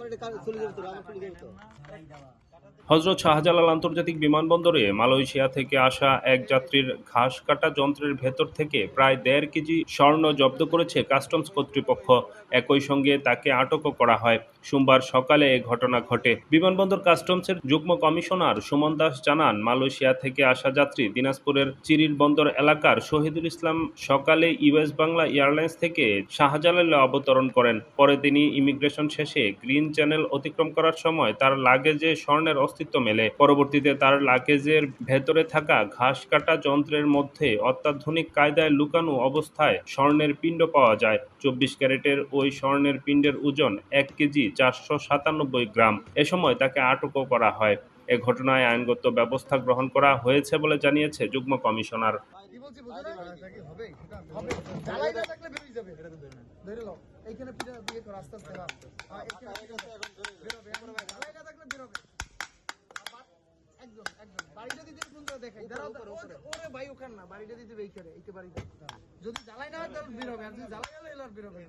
আমার এটা কার- চলে যাবে তো আমার চলে যাবে তো হজরত শাহজালাল আন্তর্জাতিক বিমানবন্দরে মালয়েশিয়া থেকে আসা এক যাত্রীর ঘাস কাটা যন্ত্রের ভেতর থেকে প্রায় দেড় কেজি স্বর্ণ জব্দ করেছে কাস্টমস কর্তৃপক্ষ। একই সঙ্গে তাকে আটকও করা হয়। সোমবার সকালে এ ঘটনা ঘটে। বিমানবন্দর কাস্টমসের যুগ্ম কমিশনার সুমন দাস জানান, মালয়েশিয়া থেকে আসা যাত্রী দিনাজপুরের চিরির বন্দর এলাকার শহীদুল ইসলাম সকালে ইউএস বাংলা এয়ারলাইন্স থেকে শাহজালালে অবতরণ করেন। পরে তিনি ইমিগ্রেশন শেষে গ্রিন চ্যানেল অতিক্রম করার সময় তার লাগেজে স্বর্ণের অস্তিত্ব মেলে। পরবর্তীতে তার লাগেজের ভেতরে থাকা ঘাস কাটা যন্ত্রের মধ্যে অত্যাধুনিক কায়দায় লুকানো অবস্থায় স্বর্ণের পিণ্ড পাওয়া যায়। চব্বিশ ক্যারেটের ওই স্বর্ণের পিণ্ডের ওজন এক কেজি চারশো সাতানব্বই গ্রাম। এ সময় তাকে আটকও করা হয়। এ ঘটনায় আইনগত ব্যবস্থা গ্রহণ করা হয়েছে বলে জানিয়েছে যুগ্ম কমিশনার। কি বলছি বাড়িটা দিতে ফোন দেখাই। ওরে ওরে ভাই ওখান না বাড়িটা দিতে এইখানে এইটা বাড়িটা যদি জ্বালাই না হয় তাহলে বেরোবে আর যদি জ্বালাই গেলে এলে আর বেরোবে